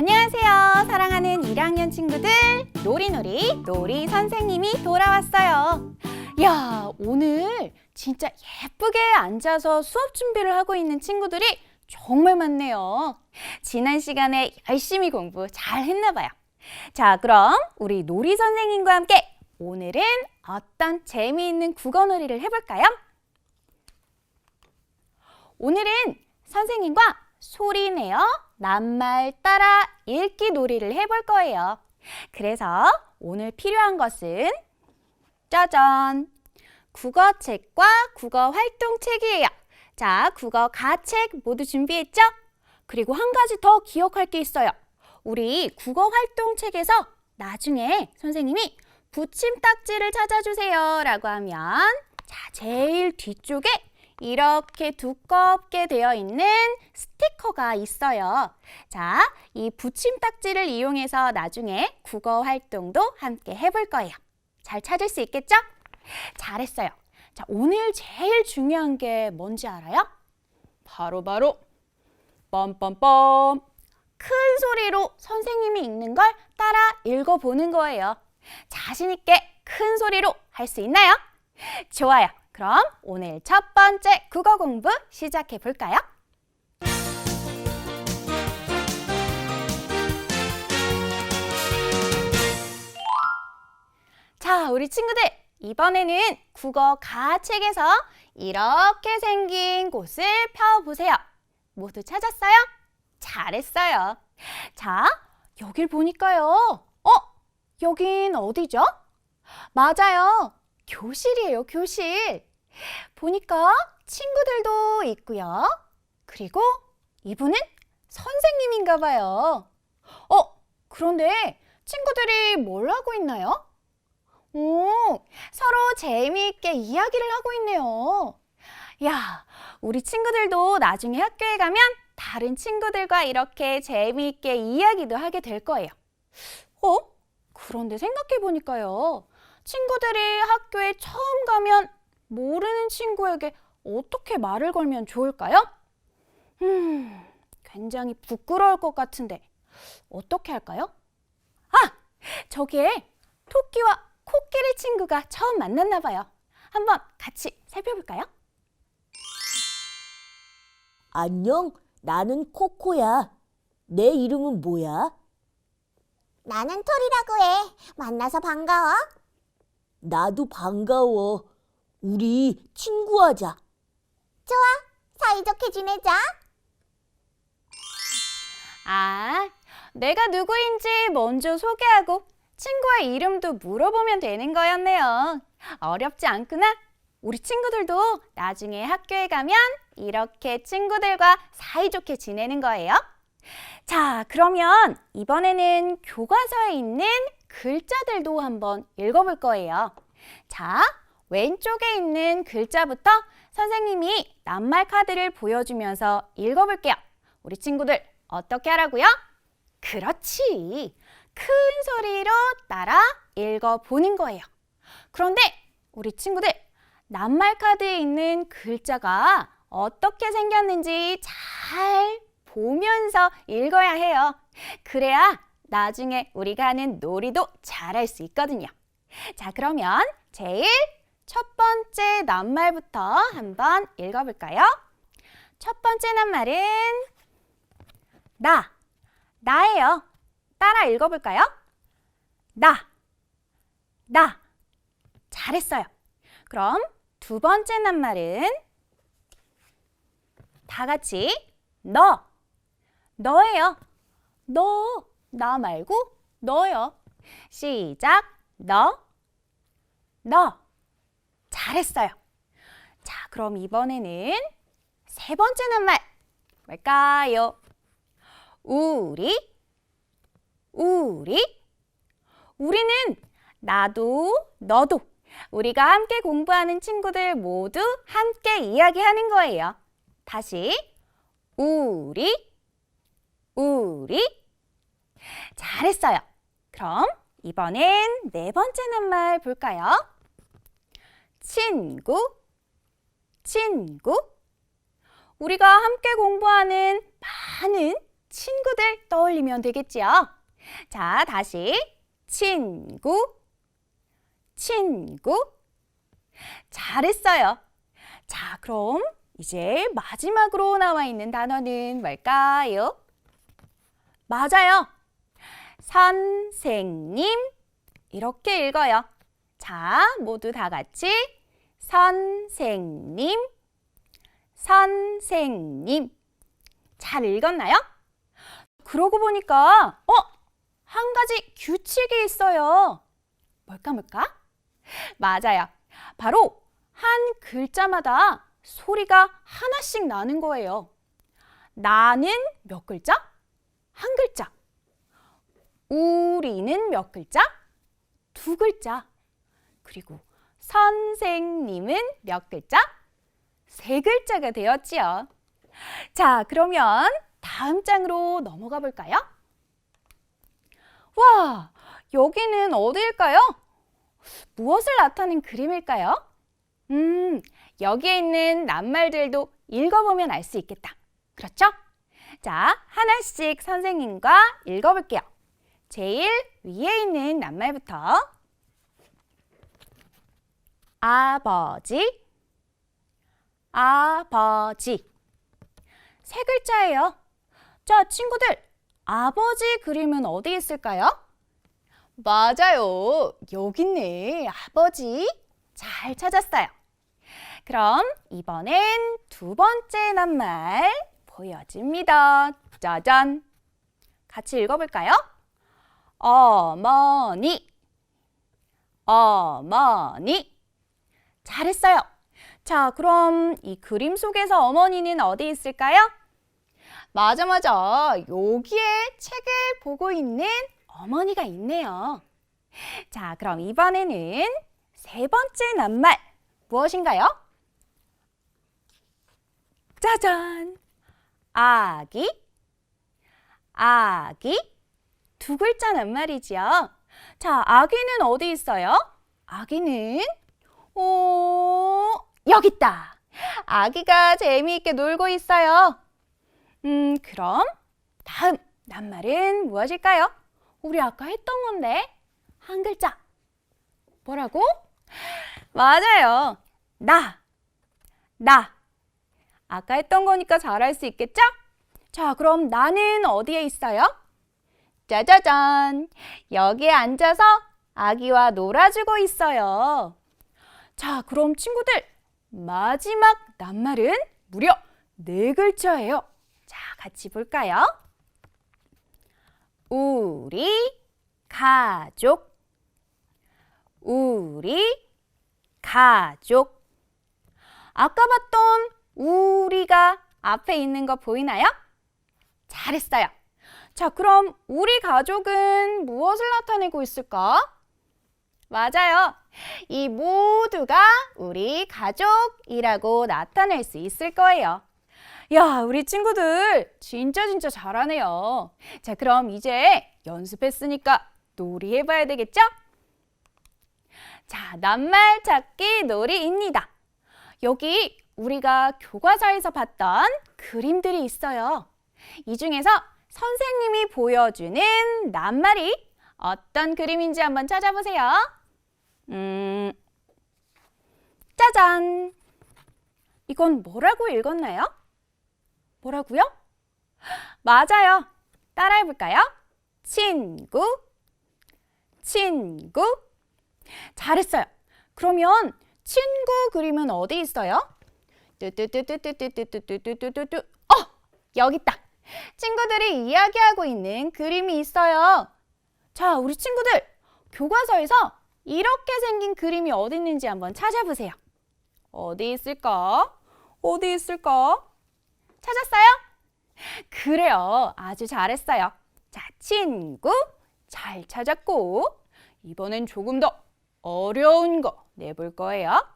안녕하세요. 사랑하는 1학년 친구들. 놀이놀이 놀이 선생님이 돌아왔어요. 야, 오늘 진짜 예쁘게 앉아서 수업 준비를 하고 있는 친구들이 정말 많네요. 지난 시간에 열심히 공부 잘 했나 봐요. 자, 그럼 우리 놀이 선생님과 함께 오늘은 어떤 재미있는 국어놀이를 해볼까요? 오늘은 선생님과 소리내어 낱말 따라 읽기 놀이를 해볼 거예요. 그래서 오늘 필요한 것은 짜잔! 국어책과 국어 활동책이에요. 자, 국어 가책 모두 준비했죠? 그리고 한 가지 더 기억할 게 있어요. 우리 국어 활동책에서 나중에 선생님이 붙임 딱지를 찾아주세요 라고 하면 자, 제일 뒤쪽에 이렇게 두껍게 되어 있는 스티커가 있어요. 자, 이 붙임 딱지를 이용해서 나중에 국어 활동도 함께 해볼 거예요. 잘 찾을 수 있겠죠? 잘했어요. 자, 오늘 제일 중요한 게 뭔지 알아요? 바로 바로 뻔뻔뻔 큰 소리로 선생님이 읽는 걸 따라 읽어보는 거예요. 자신 있게 큰 소리로 할 수 있나요? 좋아요. 그럼 오늘 첫 번째 국어 공부 시작해 볼까요? 자, 우리 친구들 이번에는 국어 가책에서 이렇게 생긴 곳을 펴보세요. 모두 찾았어요? 잘했어요. 자, 여길 보니까요. 어? 여긴 어디죠? 맞아요. 교실이에요, 교실. 보니까 친구들도 있고요. 그리고 이분은 선생님인가 봐요. 어, 그런데 친구들이 뭘 하고 있나요? 오, 서로 재미있게 이야기를 하고 있네요. 야, 우리 친구들도 나중에 학교에 가면 다른 친구들과 이렇게 재미있게 이야기도 하게 될 거예요. 어? 그런데 생각해 보니까요. 친구들이 학교에 처음 가면 모르는 친구에게 어떻게 말을 걸면 좋을까요? 음, 굉장히 부끄러울 것 같은데 어떻게 할까요? 아, 저기에 토끼와 코끼리 친구가 처음 만났나 봐요. 한번 같이 살펴볼까요? 안녕, 나는 코코야. 내 이름은 뭐야? 나는 톨이라고 해. 만나서 반가워. 나도 반가워. 우리 친구하자. 좋아. 사이좋게 지내자. 아, 내가 누구인지 먼저 소개하고 친구의 이름도 물어보면 되는 거였네요. 어렵지 않구나. 우리 친구들도 나중에 학교에 가면 이렇게 친구들과 사이좋게 지내는 거예요. 자, 그러면 이번에는 교과서에 있는 글자들도 한번 읽어볼 거예요. 자, 왼쪽에 있는 글자부터 선생님이 낱말 카드를 보여주면서 읽어볼게요. 우리 친구들 어떻게 하라고요? 그렇지. 큰 소리로 따라 읽어보는 거예요. 그런데 우리 친구들 낱말 카드에 있는 글자가 어떻게 생겼는지 잘 보면서 읽어야 해요. 그래야 나중에 우리가 하는 놀이도 잘할 수 있거든요. 자, 그러면 제일 첫 번째 낱말부터 한번 읽어볼까요? 첫 번째 낱말은 나, 나예요. 따라 읽어볼까요? 나, 나. 잘했어요. 그럼 두 번째 낱말은 다 같이 너, 너예요. 너, 나 말고 너요. 시작, 너, 너. 잘했어요. 자, 그럼 이번에는 세 번째 낱말 뭘까요? 우리, 우리. 우리는 나도, 너도. 우리가 함께 공부하는 친구들 모두 함께 이야기하는 거예요. 다시 우리 우리 잘했어요. 그럼 이번엔 네 번째 낱말 볼까요? 친구 친구 우리가 함께 공부하는 많은 친구들 떠올리면 되겠지요. 자, 다시 친구, 친구. 잘했어요. 자, 그럼 이제 마지막으로 나와 있는 단어는 뭘까요? 맞아요. 선생님. 이렇게 읽어요. 자, 모두 다 같이 선생님, 선생님. 잘 읽었나요? 그러고 보니까, 어? 한 가지 규칙이 있어요. 뭘까, 뭘까? 맞아요. 바로 한 글자마다 소리가 하나씩 나는 거예요. 나는 몇 글자? 한 글자. 우리는 몇 글자? 두 글자. 그리고 선생님은 몇 글자? 세 글자가 되었지요. 자, 그러면 다음 장으로 넘어가 볼까요? 와, 여기는 어디일까요? 무엇을 나타낸 그림일까요? 음, 여기에 있는 낱말들도 읽어보면 알 수 있겠다. 그렇죠? 자, 하나씩 선생님과 읽어볼게요. 제일 위에 있는 낱말부터 아버지, 아버지. 세 글자예요. 자, 친구들, 아버지 그림은 어디 있을까요? 맞아요. 여기 있네. 아버지. 잘 찾았어요. 그럼 이번엔 두 번째 낱말 보여집니다. 짜잔. 같이 읽어볼까요? 어머니. 어머니. 잘했어요. 자, 그럼 이 그림 속에서 어머니는 어디 있을까요? 맞아, 맞아. 여기에 책을 보고 있는 어머니가 있네요. 자, 그럼 이번에는 세 번째 낱말 무엇인가요? 짜잔! 아기, 아기, 두 글자 낱말이지요. 자, 아기는 어디 있어요? 아기는 오, 여기 있다. 아기가 재미있게 놀고 있어요. 음, 그럼 다음 낱말은 무엇일까요? 우리 아까 했던 건데 한 글자. 뭐라고? 맞아요. 나. 나. 아까 했던 거니까 잘할 수 있겠죠? 자, 그럼 나는 어디에 있어요? 짜자잔. 여기에 앉아서 아기와 놀아주고 있어요. 자, 그럼 친구들, 마지막 낱말은 무려 네 글자예요. 자, 같이 볼까요? 우리 가족. 우리 가족. 아까 봤던 우리가 앞에 있는 거 보이나요? 잘했어요. 자, 그럼 우리 가족은 무엇을 나타내고 있을까? 맞아요. 이 모두가 우리 가족이라고 나타낼 수 있을 거예요. 야, 우리 친구들 진짜 진짜 잘하네요. 자, 그럼 이제 연습했으니까 놀이 해봐야 되겠죠? 자, 낱말 찾기 놀이입니다. 여기 우리가 교과서에서 봤던 그림들이 있어요. 이 중에서 선생님이 보여주는 낱말이 어떤 그림인지 한번 찾아보세요. 음, 짜잔! 이건 뭐라고 읽었나요? 뭐라고요? 맞아요. 따라해 볼까요? 친구, 친구. 잘했어요. 그러면 친구 그림은 어디 있어요? 뚜뚜뚜뚜뚜뚜뚜뚜뚜뚜뚜뚜. 어, 여기 있다. 친구들이 이야기하고 있는 그림이 있어요. 자, 우리 친구들 교과서에서 이렇게 생긴 그림이 어디 있는지 한번 찾아보세요. 어디 있을까? 어디 있을까? 찾았어요? 그래요. 아주 잘했어요. 자, 친구 잘 찾았고 이번엔 조금 더 어려운 거 내볼 거예요.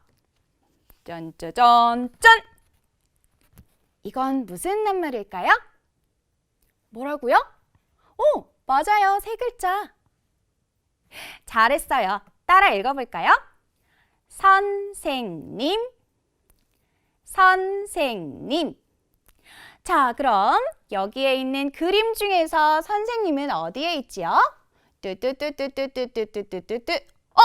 짠짜잔 짠! 이건 무슨 낱말일까요? 뭐라고요? 오, 맞아요. 세 글자. 잘했어요. 따라 읽어볼까요? 선생님, 선생님. 자, 그럼 여기에 있는 그림 중에서 선생님은 어디에 있지요? 뚜뚜뚜뚜뚜뚜뚜뚜뚜뚜. 어,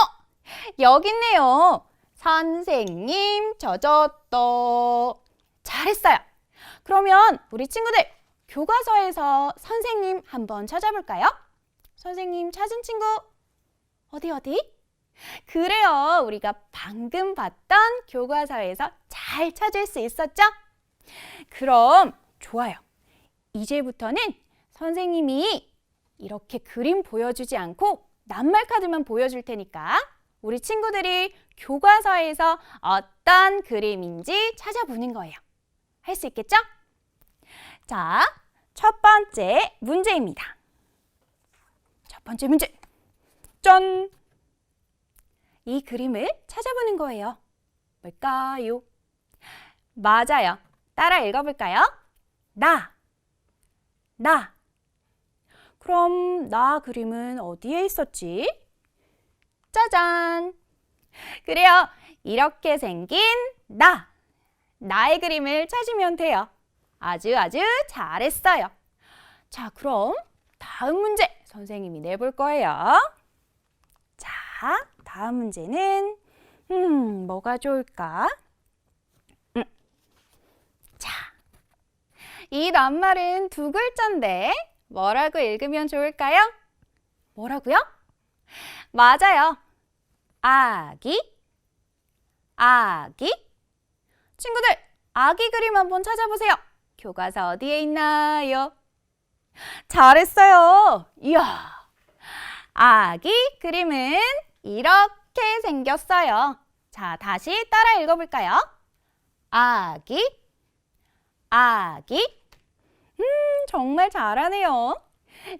여기 있네요. 선생님 젖었다. 잘했어요. 그러면 우리 친구들 교과서에서 선생님 한번 찾아볼까요? 선생님 찾은 친구 어디 어디? 그래요. 우리가 방금 봤던 교과서에서 잘 찾을 수 있었죠? 그럼 좋아요. 이제부터는 선생님이 이렇게 그림 보여주지 않고 낱말 카드만 보여줄 테니까 우리 친구들이 교과서에서 어떤 그림인지 찾아보는 거예요. 할 수 있겠죠? 자, 첫 번째 문제입니다. 첫 번째 문제. 짠! 이 그림을 찾아보는 거예요. 뭘까요? 맞아요. 따라 읽어볼까요? 나. 나. 그럼 나 그림은 어디에 있었지? 짜잔. 그래요. 이렇게 생긴 나. 나의 그림을 찾으면 돼요. 아주 아주 잘했어요. 자, 그럼 다음 문제 선생님이 내볼 거예요. 자, 다음 문제는 음, 뭐가 좋을까? 음. 자, 이 낱말은 두 글자인데 뭐라고 읽으면 좋을까요? 뭐라고요? 맞아요. 아기, 아기. 친구들, 아기 그림 한번 찾아보세요. 교과서 어디에 있나요? 잘했어요. 이야. 아기 그림은 이렇게 생겼어요. 자, 다시 따라 읽어볼까요? 아기, 아기. 음, 정말 잘하네요.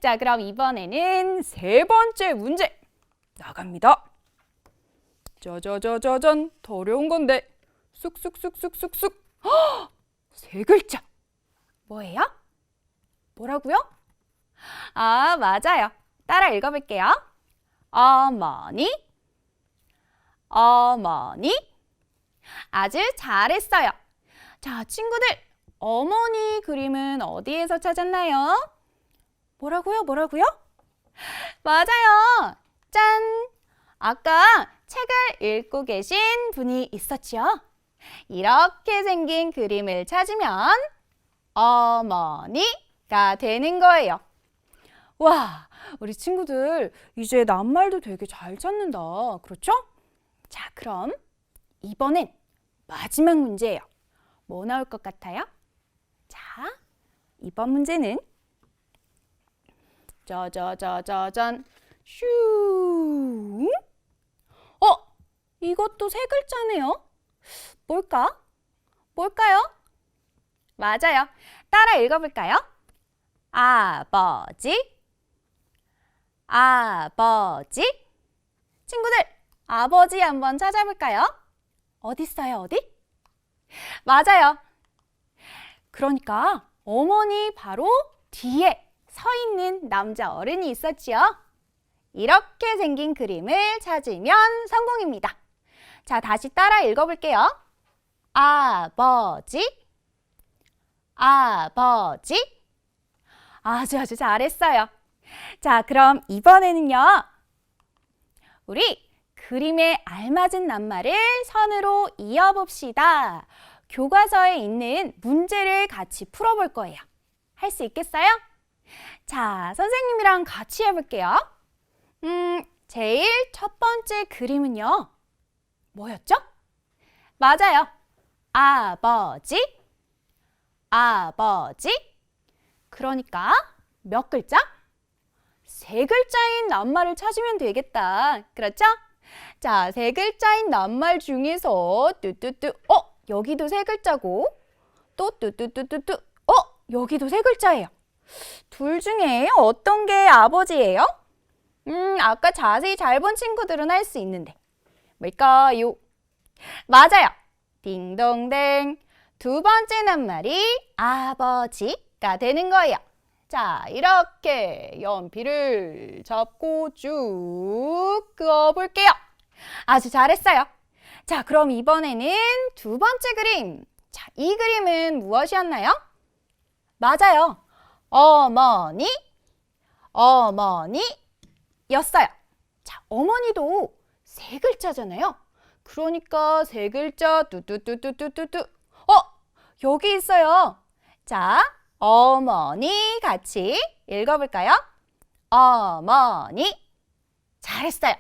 자, 그럼 이번에는 세 번째 문제 나갑니다. 짜자자자잔, 더 어려운 건데. 쑥쑥쑥쑥쑥쑥. 헉! 세 글자. 뭐예요? 뭐라고요? 아, 맞아요. 따라 읽어볼게요. 어머니, 어머니. 아주 잘했어요. 자, 친구들, 어머니 그림은 어디에서 찾았나요? 뭐라고요? 뭐라고요? 맞아요. 짠! 아까 책을 읽고 계신 분이 있었지요? 이렇게 생긴 그림을 찾으면 어머니가 되는 거예요. 와, 우리 친구들 이제 낱말도 되게 잘 찾는다. 그렇죠? 자, 그럼 이번엔 마지막 문제예요. 뭐 나올 것 같아요? 자, 이번 문제는 짜자자자잔 슈. 어, 이것도 세 글자네요. 뭘까? 뭘까요? 맞아요. 따라 읽어볼까요? 아버지, 아버지. 친구들, 아버지 한번 찾아볼까요? 어디 있어요? 어디? 맞아요. 그러니까 어머니 바로 뒤에 서 있는 남자 어른이 있었지요. 이렇게 생긴 그림을 찾으면 성공입니다. 자, 다시 따라 읽어볼게요. 아버지, 아버지. 아주 아주 잘했어요. 자, 그럼 이번에는요. 우리 그림에 알맞은 낱말을 선으로 이어봅시다. 교과서에 있는 문제를 같이 풀어볼 거예요. 할 수 있겠어요? 자, 선생님이랑 같이 해볼게요. 음, 제일 첫 번째 그림은요. 뭐였죠? 맞아요. 아버지, 아버지. 그러니까 몇 글자? 세 글자인 낱말을 찾으면 되겠다. 그렇죠? 자, 세 글자인 낱말 중에서 뚜뚜뚜. 어, 여기도 세 글자고. 또 뚜뚜뚜뚜뚜. 어, 여기도 세 글자예요. 둘 중에 어떤 게 아버지예요? 음, 아까 자세히 잘 본 친구들은 할 수 있는데. 뭘까요? 맞아요. 딩동댕. 두 번째 낱말이 아버지가 되는 거예요. 자, 이렇게 연필을 잡고 쭉 그어볼게요. 아주 잘했어요. 자, 그럼 이번에는 두 번째 그림. 자, 이 그림은 무엇이었나요? 맞아요. 어머니, 어머니 였어요. 자, 어머니도 세 글자잖아요. 그러니까 세 글자 뚜뚜뚜뚜뚜뚜뚜. 어, 여기 있어요. 자, 어머니 같이 읽어볼까요? 어머니. 잘했어요.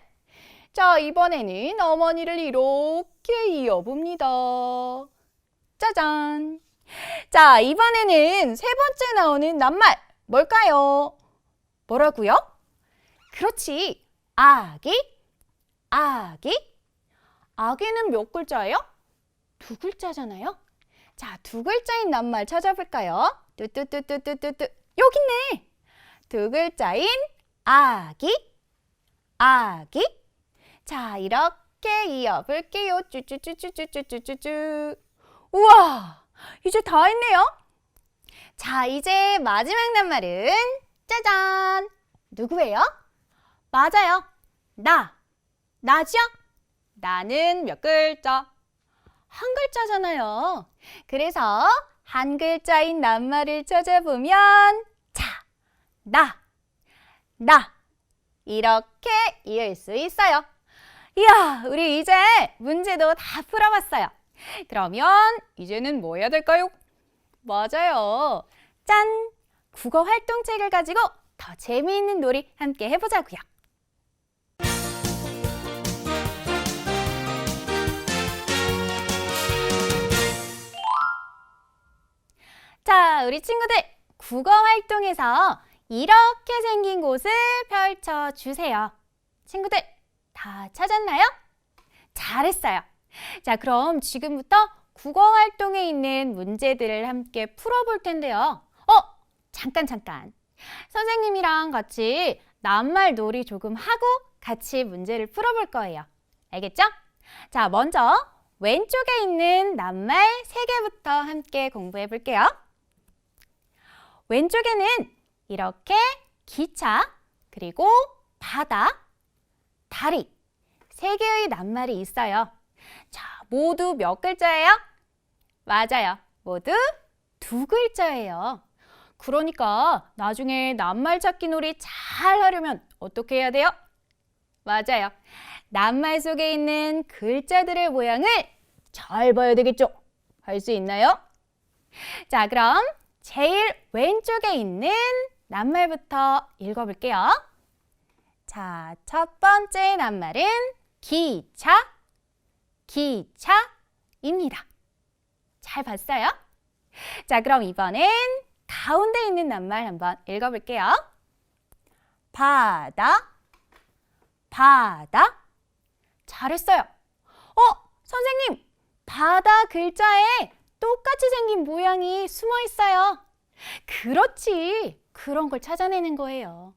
자, 이번에는 어머니를 이렇게 이어봅니다. 짜잔. 자, 이번에는 세 번째 나오는 낱말 뭘까요? 뭐라고요? 그렇지. 아기. 아기. 아기는 몇 글자예요? 두 글자잖아요. 자, 두 글자인 낱말 찾아볼까요? 뚜뚜뚜뚜뚜뚜뚜. 여기 있네. 두 글자인 아기. 아기. 자, 이렇게 이어볼게요. 쭈쭈쭈쭈쭈쭈쭈쭈. 우와! 이제 다 했네요. 자, 이제 마지막 낱말은 짜잔! 누구예요? 맞아요. 나. 나죠? 나는 몇 글자? 한 글자잖아요. 그래서 한 글자인 낱말을 찾아보면 자, 나, 나 이렇게 이을 수 있어요. 이야, 우리 이제 문제도 다 풀어봤어요. 그러면 이제는 뭐 해야 될까요? 맞아요. 짠! 국어 활동책을 가지고 더 재미있는 놀이 함께 해보자고요. 자, 우리 친구들 국어 활동에서 이렇게 생긴 곳을 펼쳐 주세요. 친구들 다 찾았나요? 잘했어요. 자, 그럼 지금부터 국어 활동에 있는 문제들을 함께 풀어볼 텐데요. 어, 잠깐 잠깐. 선생님이랑 같이 낱말 놀이 조금 하고 같이 문제를 풀어볼 거예요. 알겠죠? 자, 먼저 왼쪽에 있는 낱말 세 개부터 함께 공부해 볼게요. 왼쪽에는 이렇게 기차, 그리고 바다, 다리 세 개의 낱말이 있어요. 자, 모두 몇 글자예요? 맞아요. 모두 두 글자예요. 그러니까 나중에 낱말 찾기 놀이 잘 하려면 어떻게 해야 돼요? 맞아요. 낱말 속에 있는 글자들의 모양을 잘 봐야 되겠죠? 할 수 있나요? 자, 그럼 제일 왼쪽에 있는 낱말부터 읽어볼게요. 자, 첫 번째 낱말은 기차, 기차입니다. 잘 봤어요? 자, 그럼 이번엔 가운데 있는 낱말 한번 읽어볼게요. 바다, 바다. 잘했어요. 어, 선생님, 바다 글자에 똑같이 생긴 모양이 숨어 있어요. 그렇지. 그런 걸 찾아내는 거예요.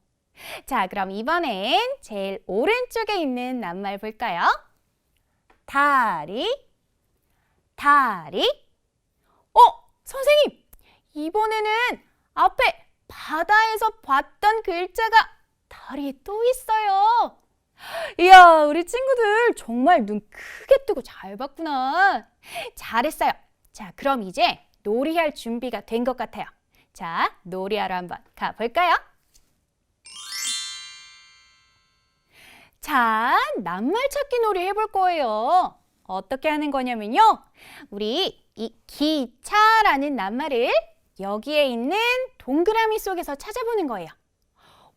자, 그럼 이번엔 제일 오른쪽에 있는 낱말 볼까요? 다리, 다리. 어, 선생님! 이번에는 앞에 바다에서 봤던 글자가 다리에 또 있어요. 이야, 우리 친구들 정말 눈 크게 뜨고 잘 봤구나. 잘했어요. 자, 그럼 이제 놀이할 준비가 된 것 같아요. 자, 놀이하러 한번 가볼까요? 자, 낱말 찾기 놀이 해볼 거예요. 어떻게 하는 거냐면요. 우리 이 기차라는 낱말을 여기에 있는 동그라미 속에서 찾아보는 거예요.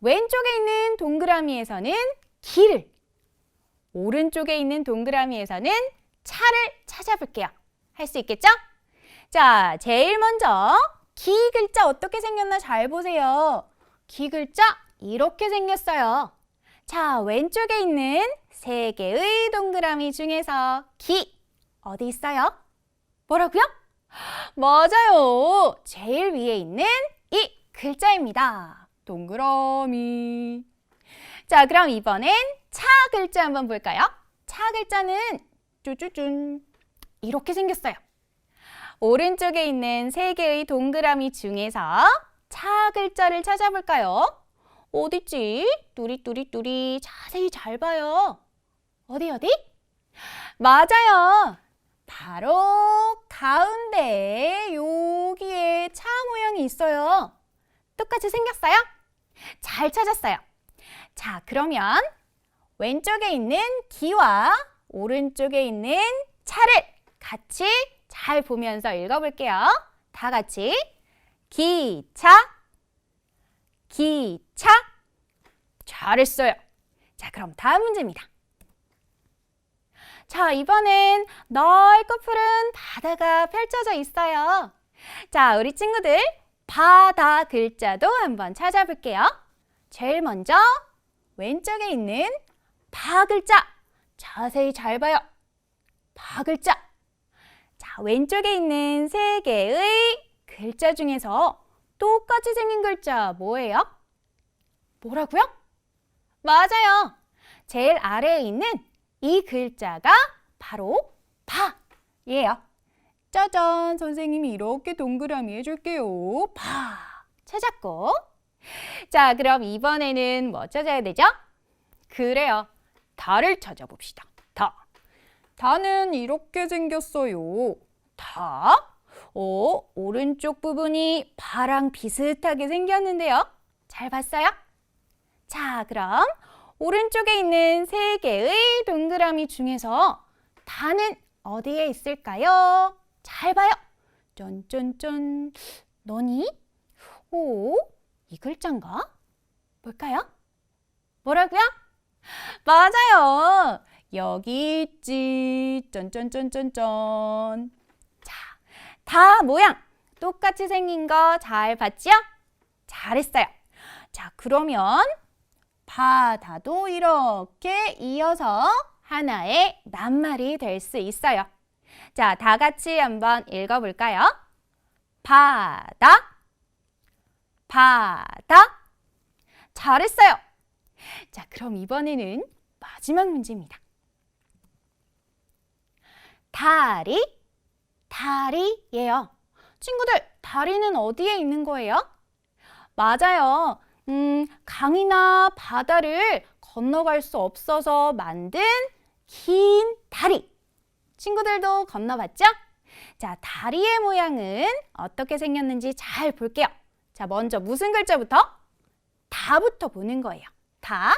왼쪽에 있는 동그라미에서는 길을, 오른쪽에 있는 동그라미에서는 차를 찾아볼게요. 할 수 있겠죠? 자, 제일 먼저 기 글자 어떻게 생겼나 잘 보세요. 기 글자 이렇게 생겼어요. 자, 왼쪽에 있는 세 개의 동그라미 중에서 기 어디 있어요? 뭐라고요? 맞아요. 제일 위에 있는 이 글자입니다. 동그라미. 자, 그럼 이번엔 차 글자 한번 볼까요? 차 글자는 쭈쭈쭈 이렇게 생겼어요. 오른쪽에 있는 세 개의 동그라미 중에서 차 글자를 찾아볼까요? 어딨지? 뚜리뚜리뚜리 자세히 잘 봐요. 어디 어디? 맞아요. 바로 가운데 여기에 차 모양이 있어요. 똑같이 생겼어요? 잘 찾았어요. 자, 그러면 왼쪽에 있는 기와 오른쪽에 있는 차를 같이 잘 보면서 읽어볼게요. 다 같이. 기차, 기차. 잘했어요. 자, 그럼 다음 문제입니다. 자, 이번엔 넓고 푸른 바다가 펼쳐져 있어요. 자, 우리 친구들 바다 글자도 한번 찾아볼게요. 제일 먼저 왼쪽에 있는 바 글자 자세히 잘 봐요. 바 글자. 자, 왼쪽에 있는 세 개의 글자 중에서 똑같이 생긴 글자 뭐예요? 뭐라고요? 맞아요. 제일 아래에 있는 이 글자가 바로 바예요. 짜잔, 선생님이 이렇게 동그라미 해줄게요. 바. 찾았고. 자, 그럼 이번에는 뭐 찾아야 되죠? 그래요. 달을 찾아봅시다. 다. 다는 이렇게 생겼어요. 다. 어, 오른쪽 부분이 바랑 비슷하게 생겼는데요. 잘 봤어요? 자, 그럼 오른쪽에 있는 세 개의 동그라미 중에서 다는 어디에 있을까요? 잘 봐요. 쫀쫀쫀. 너니? 오, 이 글자인가? 뭘까요? 뭐라고요? 맞아요. 여기 있지. 쫀쫀쫀쫀쫀. 자, 다 모양 똑같이 생긴 거 잘 봤지요? 잘했어요. 자, 그러면 바다도 이렇게 이어서 하나의 낱말이 될 수 있어요. 자, 다 같이 한번 읽어볼까요? 바다, 바다. 잘했어요. 자, 그럼 이번에는 마지막 문제입니다. 다리, 다리예요. 친구들, 다리는 어디에 있는 거예요? 맞아요. 음, 강이나 바다를 건너갈 수 없어서 만든 긴 다리. 친구들도 건너봤죠? 자, 다리의 모양은 어떻게 생겼는지 잘 볼게요. 자, 먼저 무슨 글자부터? 다부터 보는 거예요. 다?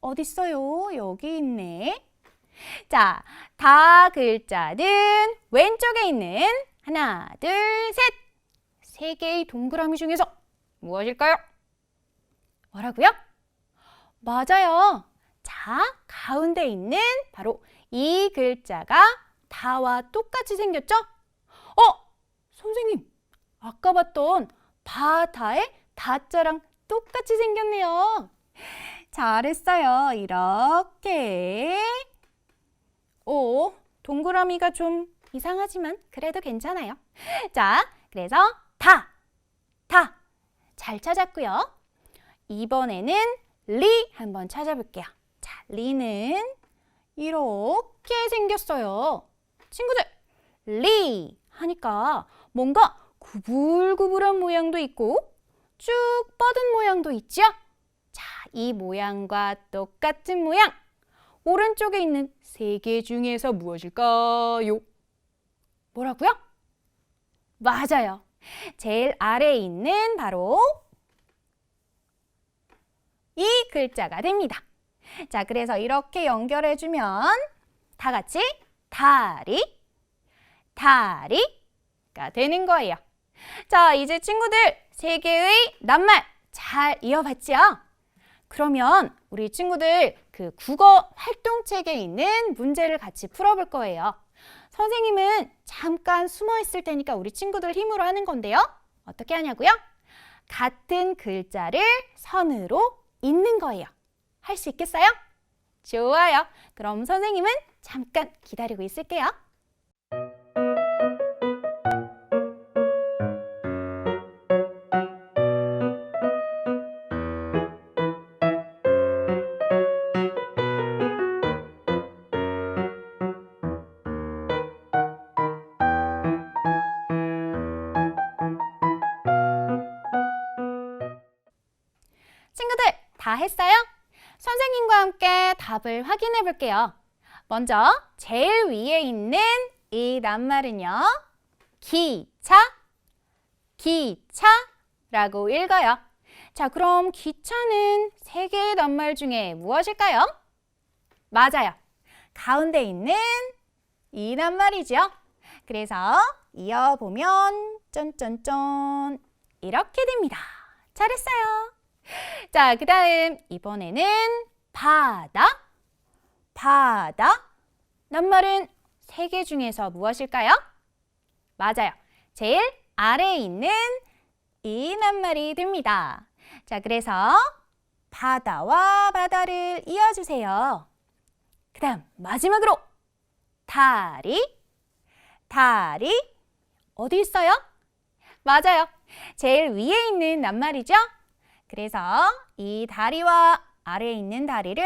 어딨어요? 여기 있네. 자, 다 글자는 왼쪽에 있는 하나, 둘, 셋. 세 개의 동그라미 중에서 무엇일까요? 뭐라고요? 맞아요. 자, 가운데 있는 바로 이 글자가 다와 똑같이 생겼죠? 어, 선생님, 아까 봤던 바다의 다자랑 똑같이 생겼네요. 잘했어요. 이렇게. 오, 동그라미가 좀 이상하지만 그래도 괜찮아요. 자, 그래서 다, 다. 잘 찾았고요. 이번에는 리 한번 찾아볼게요. 자, 리는 이렇게 생겼어요. 친구들, 리 하니까 뭔가 구불구불한 모양도 있고 쭉 뻗은 모양도 있죠? 자, 이 모양과 똑같은 모양. 오른쪽에 있는 세 개 중에서 무엇일까요? 뭐라고요? 맞아요. 제일 아래에 있는 바로 이 글자가 됩니다. 자, 그래서 이렇게 연결해주면 다 같이 다리, 다리가 되는 거예요. 자, 이제 친구들 세 개의 낱말 잘 이어봤죠? 그러면 우리 친구들 그 국어 활동책에 있는 문제를 같이 풀어볼 거예요. 선생님은 잠깐 숨어 있을 테니까 우리 친구들 힘으로 하는 건데요. 어떻게 하냐고요? 같은 글자를 선으로 잇는 거예요. 할 수 있겠어요? 좋아요. 그럼 선생님은 잠깐 기다리고 있을게요. 다 했어요? 선생님과 함께 답을 확인해 볼게요. 먼저 제일 위에 있는 이 낱말은요. 기차, 기차라고 읽어요. 자, 그럼 기차는 세 개의 낱말 중에 무엇일까요? 맞아요. 가운데 있는 이 낱말이죠. 그래서 이어보면 짠짠짠 이렇게 됩니다. 잘했어요. 자, 그 다음 이번에는 바다. 바다. 낱 말은 세 개 중에서 무엇일까요? 맞아요. 제일 아래에 있는 이 낱말이 됩니다. 자, 그래서 바다와 바다를 이어주세요. 그 다음 마지막으로 다리. 다리. 어디 있어요? 맞아요. 제일 위에 있는 낱말이죠? 그래서 이 다리와 아래에 있는 다리를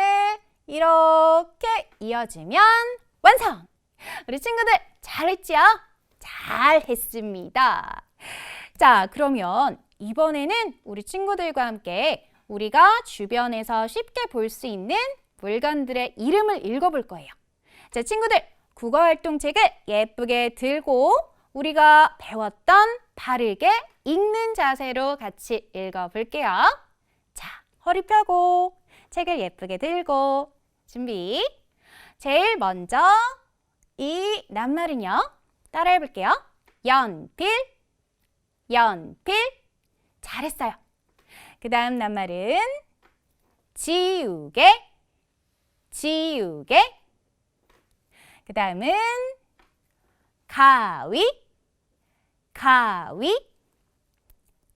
이렇게 이어주면 완성! 우리 친구들 잘했죠? 잘했습니다. 자, 그러면 이번에는 우리 친구들과 함께 우리가 주변에서 쉽게 볼 수 있는 물건들의 이름을 읽어볼 거예요. 자, 친구들, 국어 활동 책을 예쁘게 들고 우리가 배웠던 바르게 읽는 자세로 같이 읽어볼게요. 자, 허리 펴고 책을 예쁘게 들고 준비. 제일 먼저 이 낱말은요. 따라해 볼게요. 연필, 연필. 잘했어요. 그 다음 낱말은 지우개, 지우개. 그 다음은 가위, 가위.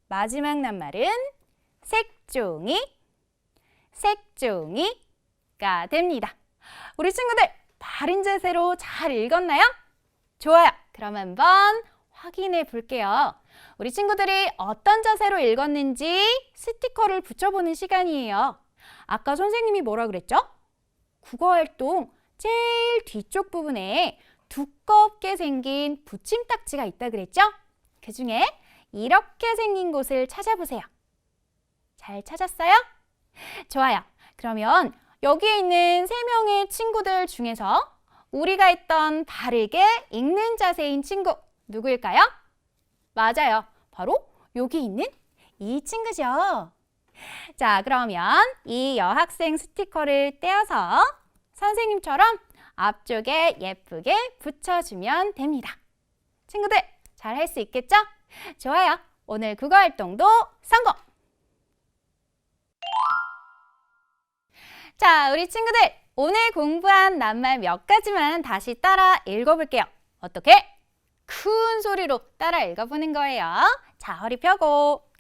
마지막 낱말은 색종이, 색종이가 됩니다. 우리 친구들 바른 자세로 잘 읽었나요? 좋아요. 그럼 한번 확인해 볼게요. 우리 친구들이 어떤 자세로 읽었는지 스티커를 붙여보는 시간이에요. 아까 선생님이 뭐라 그랬죠? 국어 활동 제일 뒤쪽 부분에 두껍게 생긴 붙임 딱지가 있다 그랬죠? 그 중에 이렇게 생긴 곳을 찾아보세요. 잘 찾았어요? 좋아요. 그러면 여기에 있는 세 명의 친구들 중에서 우리가 했던 바르게 읽는 자세인 친구 누구일까요? 맞아요. 바로 여기 있는 이 친구죠. 자, 그러면 이 여학생 스티커를 떼어서 선생님처럼 앞쪽에 예쁘게 붙여주면 됩니다. 친구들, 잘 할 수 있겠죠? 좋아요. 오늘 국어 활동도 성공! 자, 우리 친구들, 오늘 공부한 낱말 몇 가지만 다시 따라 읽어볼게요. 어떻게? 큰 소리로 따라 읽어보는 거예요. 자, 허리 펴고.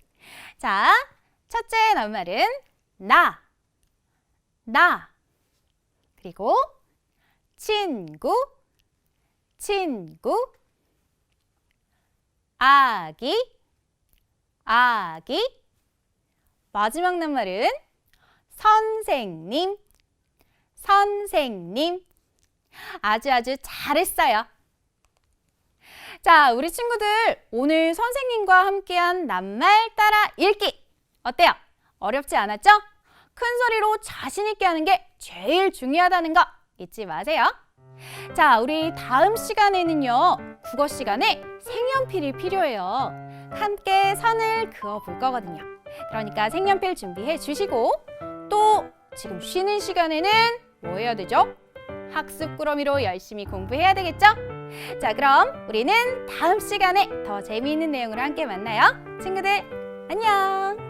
자, 첫째 낱말은 나, 나. 그리고 친구, 친구. 아기, 아기. 마지막 낱말은 선생님, 선생님. 아주 아주 잘했어요. 자, 우리 친구들 오늘 선생님과 함께한 낱말 따라 읽기 어때요? 어렵지 않았죠? 큰 소리로 자신 있게 하는 게 제일 중요하다는 거 잊지 마세요. 자, 우리 다음 시간에는요. 국어 시간에 색연필이 필요해요. 함께 선을 그어 볼 거거든요. 그러니까 색연필 준비해 주시고 또 지금 쉬는 시간에는 뭐 해야 되죠? 학습 꾸러미로 열심히 공부해야 되겠죠? 자, 그럼 우리는 다음 시간에 더 재미있는 내용으로 함께 만나요. 친구들, 안녕!